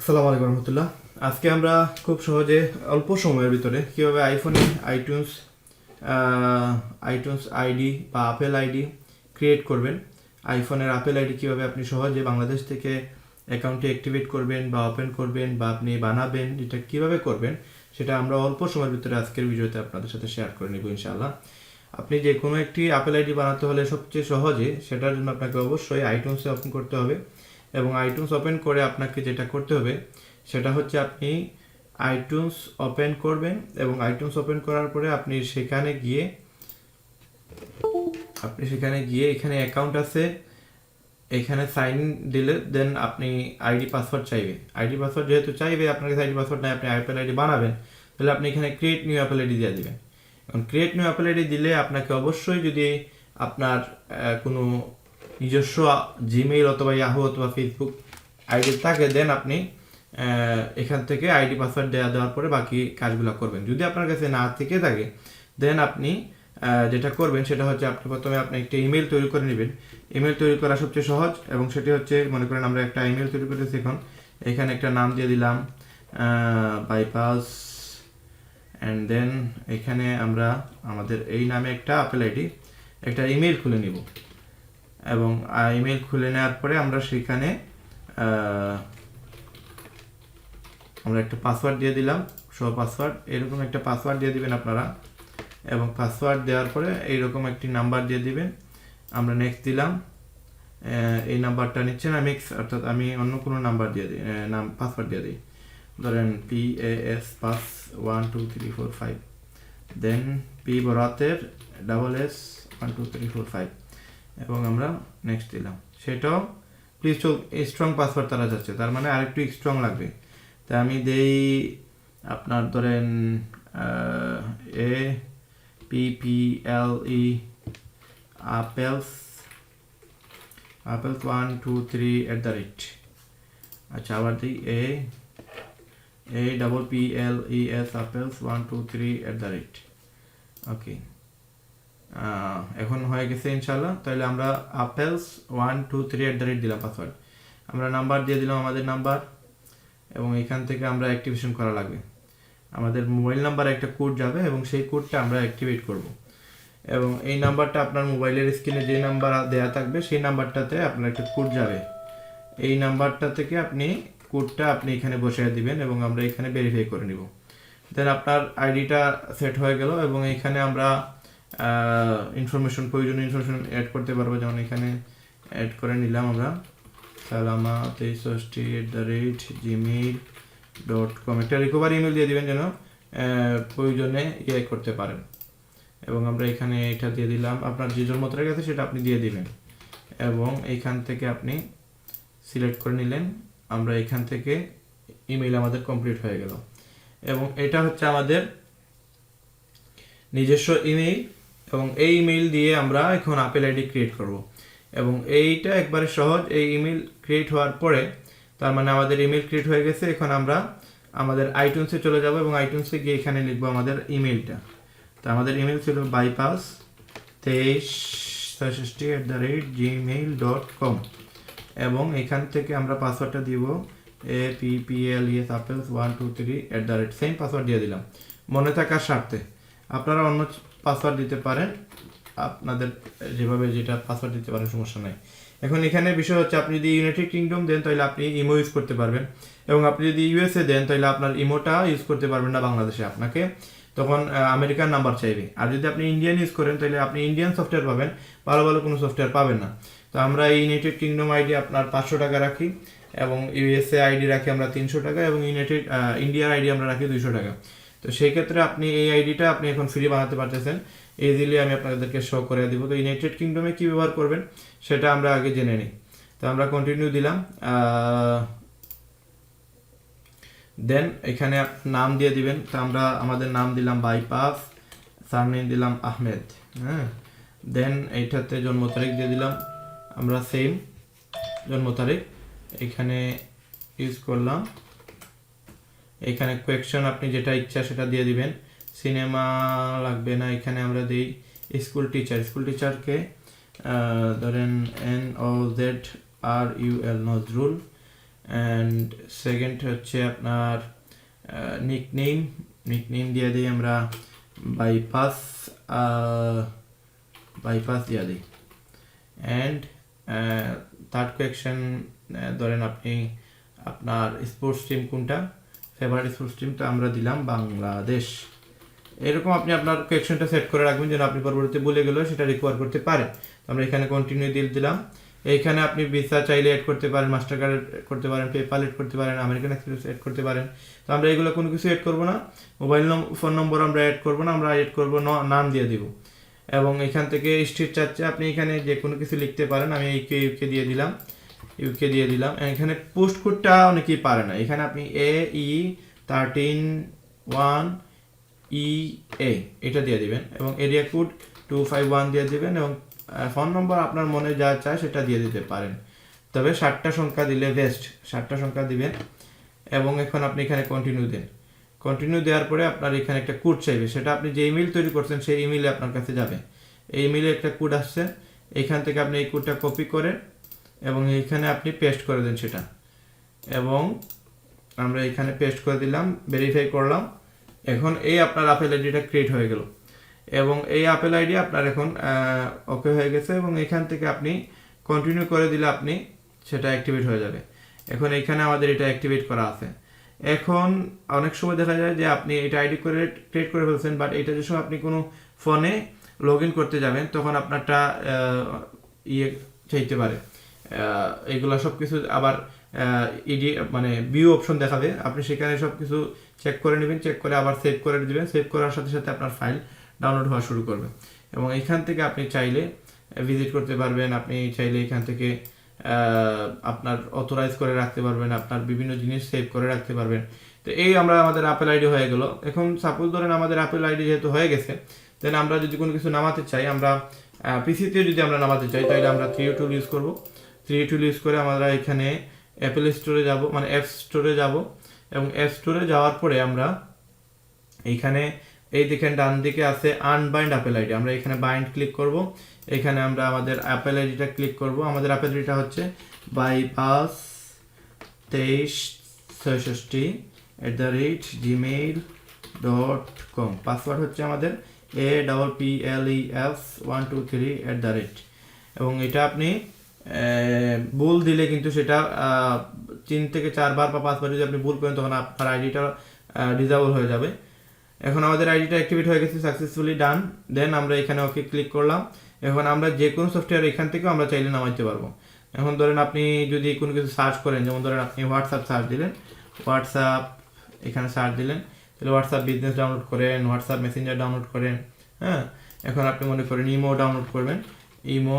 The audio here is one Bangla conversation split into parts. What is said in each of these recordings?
আসসালামু আলাইকুম রহমতুল্লাহ। আজকে আমরা খুব সহজে অল্প সময়ের ভিতরে কীভাবে আইফোনে আইটিউন্স আইটিউন্স আইডি বা আপেল আইডি ক্রিয়েট করবেন আইফোনের আপেল আইডি কীভাবে আপনি সহজে বাংলাদেশ থেকে অ্যাকাউন্টে অ্যাক্টিভেট করবেন বা ওপেন করবেন বা আপনি বানাবেন, এটা কীভাবে করবেন, সেটা আমরা অল্প সময়ের ভিতরে আজকের ভিডিওতে আপনাদের সাথে শেয়ার করে নেব ইনশাআল্লাহ। আপনি যে কোনো একটি আপেল আইডি বানাতে হলে সবচেয়ে সহজে সেটার জন্য আপনাকে অবশ্যই আইটিউন্সে ওপেন করতে হবে। এবং আইটিউন্স ওপেন করে আপনাকে যেটা করতে হবে, সেটা হচ্ছে আপনি আইটিউন্স ওপেন করবেন এবং আইটিউন্স ওপেন করার পরে আপনি সেখানে গিয়ে, আপনি সেখানে গিয়ে এখানে অ্যাকাউন্ট আছে, এখানে সাইন দিলে দেন আপনি আইডি পাসওয়ার্ড চাইবে। আইডি পাসওয়ার্ড যেহেতু চাইবে আপনার কাছে আইডি পাসওয়ার্ড নাই, আপনি অ্যাপেল আইডি বানাবেন, তাহলে আপনি এখানে ক্রিয়েট নিউ অ্যাপেল আইডি দিয়ে দেবেন। এখন ক্রিয়েট নিউ অ্যাপেল আইডি দিলে আপনাকে অবশ্যই যদি আপনার কোনো নিজস্ব জিমেইল অথবা ইয়াহু অথবা ফেসবুক আইডি থাকে দেন আপনি এখান থেকে আইডি পাসওয়ার্ড দেওয়া দেওয়ার পরে বাকি কাজগুলো করবেন। যদি আপনার কাছে না থেকে থাকে দেন আপনি যেটা করবেন সেটা হচ্ছে আপনি প্রথমে আপনি একটা ইমেল তৈরি করে নেবেন। ইমেল তৈরি করা সবচেয়ে সহজ এবং সেটি হচ্ছে, মনে করেন আমরা একটা ইমেল তৈরি করেছি এখন, এখানে একটা নাম দিয়ে দিলাম বাইপাস অ্যান্ড দেন এখানে আমরা আমাদের এই নামে একটা আপেল আইডি একটা ইমেল খুলে নিব। এবং ইমেল খুলে নেওয়ার পরে আমরা সেখানে আমরা একটা পাসওয়ার্ড দিয়ে দিলাম শো পাসওয়ার্ড এরকম একটা পাসওয়ার্ড দিয়ে দিবেন আপনারা। এবং পাসওয়ার্ড দেওয়ার পরে এইরকম একটি নাম্বার দিয়ে দিবেন। আমরা নেক্সট দিলাম এই নাম্বারটা নিচ্ছে না মিক্স অর্থাৎ আমি অন্য কোনো নাম্বার দিয়ে দিই নাম পাসওয়ার্ড দিয়ে দিই। ধরেন P A S pass one two three four five then P বরাতের double S one two three four five এবং আমরা নেক্সট দিলাম। সেটাও প্লিজ স্ট্রং পাসওয়ার্ড তারা যাচ্ছে তার মানে আরেকটু স্ট্রং লাগবে? তা আমি দেই আপনার ধরেন A P P L E apples apples one two three at the rate আচ্ছা আবার দিই A A double P L E S apples one two three at the rate okay এখন হয়ে গেছে ইনশাল্লাহ তাহলে আমরা apples one two three at the rate দিলাম পাসওয়ার্ড আমরা নাম্বার দিয়ে দিলাম আমাদের নাম্বার এবং এখান থেকে আমরা অ্যাক্টিভেশন করা লাগবে। আমাদের মোবাইল নাম্বার একটা কোড যাবে এবং সেই কোডটা আমরা অ্যাক্টিভেট করব। এবং এই নাম্বারটা আপনার মোবাইলের স্ক্রিনে যে নাম্বার দেওয়া থাকবে, সেই নাম্বারটাতে আপনার একটা কোড যাবে। এই নাম্বারটা থেকে আপনি কোডটা আপনি এখানে বসিয়ে দিবেন এবং আমরা এখানে ভেরিফাই করে নিব। দেন আপনার আইডিটা সেট হয়ে গেল এবং এখানে আমরা ইনফরমেশন প্রয়োজনীয় ইনফরমেশন অ্যাড করতে পারব। যেমন এখানে অ্যাড করে নিলাম আমরা। Salama তেইষষ্টি at the rate Gmail dot com একটা রিকভারি ইমেল দিয়ে দেবেন যেন প্রয়োজনে ইয়ে করতে পারেন। এবং আমরা এখানে এটা দিয়ে দিলাম। আপনার যে জন্ম তারিখ আছে সেটা আপনি দিয়ে দিবেন। এবং এইখান থেকে আপনি সিলেক্ট করে নিলেন। আমরা এখান থেকে ইমেইল আমাদের কমপ্লিট হয়ে গেল। এবং এটা হচ্ছে আমাদের নিজস্ব ইমেইল এবং এই ইমেইল দিয়ে আমরা এখন আপেল আইডি ক্রিয়েট করব। এবং এইটা একবারে সহজ, এই ইমেল ক্রিয়েট হওয়ার পরে, তার মানে আমাদের ইমেল ক্রিয়েট হয়ে গেছে, এখন আমরা আমাদের আইটুনসে চলে যাব এবং আইটুনসে গিয়ে এখানে লিখব আমাদের ইমেলটা তো আমাদের ইমেল ছিল বাইপাস তেইশ at the rate Gmail dot com এবং এখান থেকে আমরা পাসওয়ার্ডটা দিব A P P L E S apples one two three at the rate same password দিয়ে দিলাম। মনে থাকার স্বার্থে। আপনারা অন্য পাসওয়ার্ড দিতে পারেন। আপনাদের যেভাবে যেটা পাসওয়ার্ড দিতে পারেন, সমস্যা নাই। এখন এখানে বিষয় হচ্ছে, আপনি যদি ইউনাইটেড কিংডম দেন, তাহলে আপনি ইমো ইউজ করতে পারবেন। এবং আপনি যদি ইউএসএ দেন, তাহলে আপনার ইমোটা ইউজ করতে পারবেন না বাংলাদেশে আপনাকে। তখন আমেরিকান নাম্বার চাইবে। আর যদি আপনি ইন্ডিয়ান ইউজ করেন, তাহলে আপনি ইন্ডিয়ান সফটওয়্যার পাবেন। ভালো ভালো কোনো সফটওয়্যার পাবেন না। তো আমরা এই ইউনাইটেড কিংডম আইডি আপনার পাঁচশো টাকা রাখি, এবং ইউএসএ আইডি রাখি আমরা তিনশো টাকা, এবং ইউনাইটেড ইন্ডিয়ার আইডি আমরা রাখি দুইশো টাকা। তো সেই ক্ষেত্রে আপনি এই আইডিটা আপনি এখন ফ্রি বানাতে পারতেছেন। ইজিলি আমি আপনাদেরকে শো করে দিব। তো ইউনাইটেড কিংডমে কী ব্যবহার করবেন সেটা আমরা আগে জেনে নিই। তো আমরা কন্টিনিউ দিলাম দেন এখানে নাম দিয়ে দিবেন। তো আমরা আমাদের নাম দিলাম বাইপাস সারনেম দিলাম আহমেদ হ্যাঁ? দেন এইটাতে জন্ম তারিখ দিয়ে দিলাম। আমরা সেম জন্ম তারিখ। এখানে ইউজ করলাম। এখানে কোয়েকশন আপনি যেটা ইচ্ছা সেটা দিয়ে দিবেন। সিনেমা লাগবে না, এখানে আমরা দিই স্কুল টিচার স্কুল টিচারকে ধরেন N O Z R U L Nazrul. And second হচ্ছে আপনার নিক নেম নিক নেম দিয়ে দিই আমরা বাইপাস বাইপাস দিয়ে দিই। অ্যান্ড থার্ড কোয়েকশন ধরেন আপনি, আপনার স্পোর্টস টিম কোনটা? ফেভারিট স্পোর্টস স্ট্রিমটা আমরা দিলাম বাংলাদেশ। এরকম আপনি আপনার কোয়েকশনটা সেট করে রাখবেন যেন আপনি পরবর্তীতে ভুলে গেলেও সেটা রিকোয়ার করতে পারেন। তো আমরা এখানে কন্টিনিউ দিয়ে দিলাম। এইখানে আপনি ভিসা চাইলে অ্যাড করতে পারেন মাস্টার কার্ড করতে পারেন পেপাল অ্যাড করতে পারেন আমেরিকান এক্সপ্রেস অ্যাড করতে পারেন। তো আমরা এগুলো কোনো কিছু অ্যাড করব না। মোবাইল ফোন নম্বর আমরা অ্যাড করব না, আমরা অ্যাড করব নাম দিয়ে দিব। এবং এখান থেকে স্ট্রিট চাচ্ছে আপনি এখানে যে কোনো কিছু লিখতে পারেন, আমি ইউকে ইউকে দিয়ে দিলাম। ইউকে দিয়ে দিলাম। এখানে পোস্ট কোডটা অনেকেই পারে না। এখানে আপনি এ ই থার্টিন ওয়ান ই এ এটা দিয়ে দিবেন। এবং area code two five one দিয়ে দিবেন এবং ফোন নম্বর আপনার মনে যা চায় সেটা দিয়ে দিতে পারেন। তবে ষাটটা সংখ্যা দিলে বেস্ট ষাটটা সংখ্যা দিবেন এবং এখন আপনি এখানে কন্টিনিউ দেন। কন্টিনিউ দেওয়ার পরে আপনার এখানে একটা কোড চাইবে। সেটা আপনি যে ইমেল তৈরি করছেন সেই ইমেলে আপনার কাছে যাবে। এই ইমেলে একটা কোড আসছে। এখান থেকে আপনি এই কোডটা কপি করেন। এবং এইখানে আপনি পেস্ট করে দেন সেটা। এবং আমরা এখানে পেস্ট করে দিলাম ভেরিফাই করলাম। এখন এই আপনার আপেল আইডিটা ক্রিয়েট হয়ে গেল। এবং এই আপেল আইডি আপনার এখন ওকে হয়ে গেছে এবং এখান থেকে আপনি কন্টিনিউ করে দিলে আপনি সেটা অ্যাক্টিভেট হয়ে যাবে। এখন এখানে আমাদের এটা অ্যাক্টিভেট করা আছে। এখন অনেক সময় দেখা যায় যে আপনি এটা আইডি করে ক্রিয়েট করে ফেলছেন বাট এটা যে সময় আপনি কোনো ফোনে লগ করতে যাবেন, তখন আপনারটা ইয়ে চাইতে পারে। এগুলো সব কিছু আবার ইডি মানে ভিউ অপশন দেখাবে। আপনি সেখানে সব কিছু চেক করে নেবেন চেক করে আবার সেভ করে দিবেন। সেভ করার সাথে সাথে আপনার ফাইল ডাউনলোড হওয়া শুরু করবে। এবং এখান থেকে আপনি চাইলে ভিজিট করতে পারবেন। আপনি চাইলে এখান থেকে আপনার অথরাইজ করে রাখতে পারবেন। আপনার বিভিন্ন জিনিস সেভ করে রাখতে পারবেন। তো এই আমরা আমাদের আপেল আইডি হয়ে গেল। এখন সাপোজ ধরেন আমাদের আপেল আইডি যেহেতু হয়ে গেছে দেন আমরা যদি কোনো কিছু নামাতে চাই, আমরা পিসিতে যদি আমরা নামাতে চাই, তাহলে আমরা থ্রি টুল ইউজ করব। থ্রি টুল ইউজ করে আমরা এখানে অ্যাপেল স্টোরে যাব মানে অ্যাপ স্টোরে যাব। এবং অ্যাপ স্টোরে যাওয়ার পরে আমরা এইখানে এই দেখেন ডান দিকে আছে আনবাইন্ড অ্যাপেল আইডি আমরা এখানে বাইন্ড ক্লিক করব। এখানে আমরা আমাদের অ্যাপেল আইডিটা ক্লিক করব। আমাদের অ্যাপেল আইডিটা হচ্ছে বাইপাস তেইশ ছয়ষষ্টি at the rate Gmail dot com password হচ্ছে আমাদের A double P L E F one two three at the rate এবং এটা আপনি ভুল দিলে কিন্তু সেটা তিন থেকে চারবার বা পাঁচবার যদি আপনি ভুল করেন, তখন আপনার আইডিটা ডিজাবল হয়ে যাবে। এখন আমাদের আইডিটা অ্যাক্টিভেট হয়ে গেছে সাকসেসফুলি ডান দেন আমরা এখানে ওকে ক্লিক করলাম। এখন আমরা যে কোনো সফটওয়্যার এখান থেকেও আমরা চাইলে নামাইতে পারব। এখন ধরেন আপনি যদি কোনো কিছু সার্চ করেন, যেমন ধরেন আপনি হোয়াটসঅ্যাপ সার্চ দিলেন। হোয়াটসঅ্যাপ এখানে সার্চ দিলেন। তাহলে হোয়াটসঅ্যাপ বিজনেস ডাউনলোড করেন হোয়াটসঅ্যাপ মেসেঞ্জার ডাউনলোড করেন হ্যাঁ? এখন আপনি মনে করেন ইমো ডাউনলোড করবেন। ইমো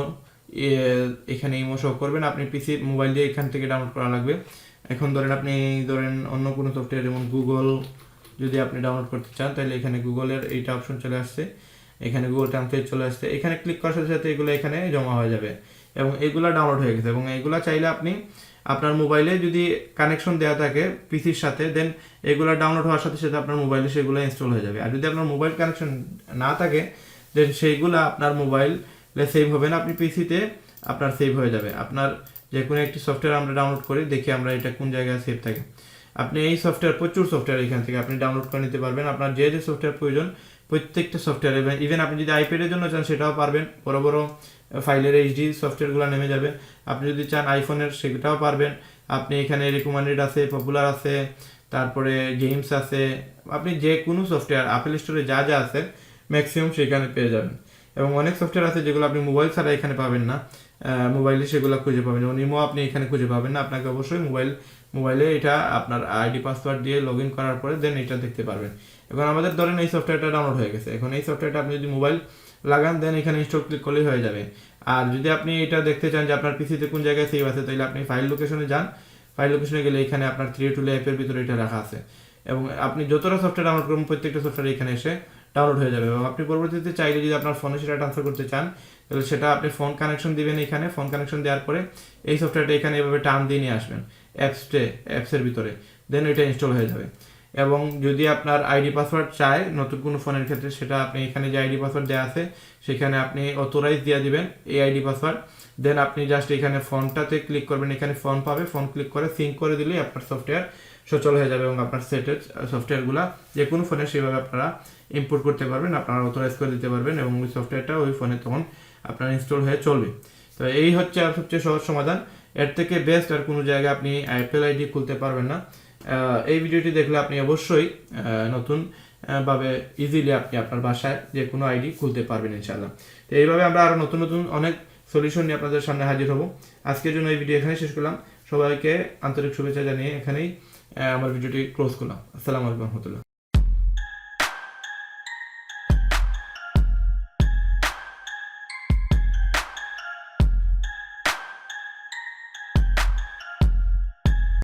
এখানে ইমো শো করবেন। আপনি পিসি মোবাইল দিয়ে এখান থেকে ডাউনলোড করা লাগবে। এখন ধরেন আপনি, ধরেন অন্য কোনো সফটওয়্যার যেমন গুগল যদি আপনি ডাউনলোড করতে চান, তাহলে এখানে গুগলের এইটা অপশন চলে আসছে। এখানে গুগল ট্রান্সলেট চলে আসছে। এখানে ক্লিক করার সাথে সাথে এগুলো এখানে জমা হয়ে যাবে এবং এগুলো ডাউনলোড হয়ে গেছে। এবং এগুলো চাইলে আপনি আপনার মোবাইলে যদি কানেকশন দেওয়া থাকে পিসির সাথে দেন এগুলো ডাউনলোড হওয়ার সাথে সাথে আপনার মোবাইলে সেগুলো ইনস্টল হয়ে যাবে। আর যদি আপনার মোবাইল কানেকশন না থাকে দেন সেইগুলো আপনার মোবাইলে সেভ হবে না আপনি পিসিতে আপনার সেভ হয়ে যাবে। আপনার যে কোনো একটি সফটওয়্যার আমরা ডাউনলোড করি, দেখি আমরা এটা কোন জায়গায় সেভ থাকে। আপনি এই সফটওয়্যার প্রচুর সফটওয়্যার এখান থেকে আপনি ডাউনলোড করে নিতে পারবেন। আপনার যে যে সফটওয়্যার প্রয়োজন, প্রত্যেকটা সফটওয়্যার এবং ইভেন আপনি যদি আইপ্যাডের জন্য চান, সেটাও পারবেন। বড় বড় ফাইলের এইচডি সফটওয়্যারগুলো নেমে যাবে। আপনি যদি চান আইফোনের সেটাও পারবেন। আপনি এখানে রিকমেন্ডেড আছে পপুলার আছে, তারপরে গেমস আছে। আপনি যে কোনো সফটওয়্যার আপেল স্টোরে যা যা আছে ম্যাক্সিমাম সেখানে পেয়ে যাবেন। এবং অনেক সফটওয়্যার আছে যেগুলো আপনি মোবাইল ছাড়া এখানে পাবেন না। মোবাইলে সেগুলো খুঁজে পাবেন। যেমন ইমো আপনি এখানে খুঁজে পাবেন না। আপনাকে অবশ্যই মোবাইল মোবাইলে এটা আপনার আইডি পাসওয়ার্ড দিয়ে লগ ইন করার পরে দেন এটা দেখতে পারবেন। এখন আমাদের ধরেন এই সফটওয়্যারটা ডাউনলোড হয়ে গেছে। এখন এই সফটওয়্যারটা আপনি যদি মোবাইল লাগান দেন এখানে ইনস্টল ক্লিক করলেই হয়ে যাবে। আর যদি আপনি এটা দেখতে চান যে আপনার পিসিতে কোন জায়গায় সেভ আছে, তাহলে আপনি ফাইল লোকেশনে যান। ফাইল লোকেশনে গেলে এখানে আপনার থ্রি টুলে অ্যাপের ভিতরে এটা রাখা আছে। এবং আপনি যতটা সফটওয়্যার ডাউনলোড করবেন, প্রত্যেকটা সফটওয়্যার এখানে এসে ডাউনলোড হয়ে যাবে। এবং আপনি পরবর্তীতে চাইলে যদি আপনার ফোনে সেটা ট্রান্সফার করতে চান, তাহলে সেটা আপনি ফোন কানেকশন দিবেন এখানে। ফোন কানেকশন দেওয়ার পরে এই সফটওয়্যারটা এখানে এভাবে টান দিয়ে নিয়ে আসবেন অ্যাপসটে অ্যাপসের ভিতরে। দেন এটা ইনস্টল হয়ে যাবে। এবং যদি আপনার আইডি পাসওয়ার্ড চায়, নতুন কোনো ফোনের ক্ষেত্রে সেটা আপনি এখানে যে আইডি পাসওয়ার্ড দেওয়া আছে, সেখানে আপনি অথোরাইজ দিয়ে দিবেন এই আইডি পাসওয়ার্ড দেন আপনি জাস্ট এখানে ফোনটাতে ক্লিক করবেন। এখানে ফোন পাবে। ফোন ক্লিক করে সিঙ্ক করে দিলেই আপনার সফটওয়্যার সচল হয়ে যাবে এবং আপনার সেটের সফটওয়্যারগুলো যে কোনো ফোনে সেভাবে আপনারা ইম্পোর্ট করতে পারবেন, আপনারা অথরাইজ করে দিতে পারবেন এবং ওই সফটওয়্যারটা ওই ফোনে তখন আপনার ইনস্টল হয়ে চলবে। তো এই হচ্ছে সবচেয়ে সহজ সমাধান। এর থেকে বেস্ট আর কোনো জায়গায় আপনি অ্যাপেল আইডি খুলতে পারবেন না। এই ভিডিওটি দেখলে আপনি অবশ্যই নতুন ভাবে ইজিলি আপনি আপনার বাসায় যে কোনো আইডি খুলতে পারবেন ইনশাআল্লাহ। তো এইভাবে আমরা আরও নতুন নতুন অনেক সলিউশন নিয়ে আপনাদের সামনে হাজির হব। আজকের জন্য এই ভিডিও এখানে শেষ করলাম। সবাইকে আন্তরিক শুভেচ্ছা জানিয়ে এখানেই আমার ভিডিওটি ক্লোজ করলাম। আসসালামু আলাইকুম রহমতুল্লাহ।